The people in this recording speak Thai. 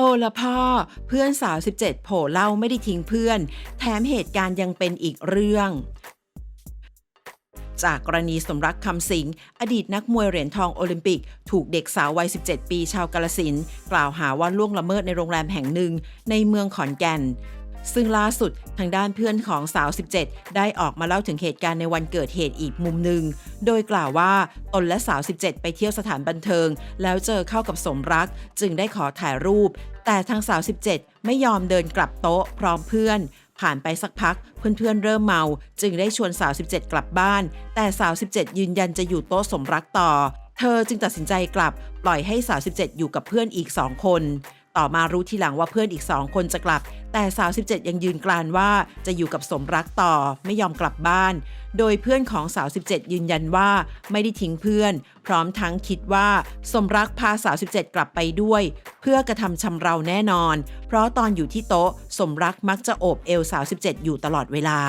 โอละพ่อ เพื่อนสาว 17 โผล่เล่าไม่ได้ทิ้งเพื่อน แถมเหตุการณ์ยังเป็นอีกเรื่อง จากกรณีสมรักคำสิง อดีตนักมวยเหรียญทองโอลิมปิก ถูกเด็กสาววัย 17 ปีชาวกาลสิน กล่าวหาว่าล่วงละเมิดในโรงแรมแห่งหนึ่งในเมืองขอนแก่น ซึ่งล่าสุดทางด้านเพื่อนของสาว 17 ได้ออกมาเล่าถึงเหตุการณ์ในวันเกิดเหตุอีกมุมหนึ่ง โดยกล่าวว่าตนและสาว 17 ไปเที่ยวสถานบันเทิง แล้วเจอเข้ากับสมรัก จึงได้ขอถ่ายรูป แต่ทางสาว 17 ไม่ยอมเดินกลับโต๊ะพร้อมเพื่อนผ่านไปสักพักเพื่อนๆเริ่มเมา จึงได้ชวนสาว 17 กลับบ้าน แต่สาว 17 ยืนยันจะอยู่โต๊ะสมรักต่อ เธอจึงตัดสินใจกลับปล่อยให้สาว 17 อยู่กับเพื่อนอีก 2 คน ต่อมารู้ทีหลังว่าเพื่อนอีก2คนจะกลับ แต่สาว17 ยังยืนกรานว่าจะอยู่กับสมรักต่อไม่ยอมกลับบ้าน โดยเพื่อนของสาว 17 ยืนยันว่าไม่ได้ทิ้งเพื่อน พร้อมทั้งคิดว่าสมรักพาสาว 17 กลับไปด้วย เพื่อกระทำชำเราแน่นอน เพราะตอนอยู่ที่โต๊ะสมรักมักจะโอบเอวสาว 17 อยู่ตลอดเวลา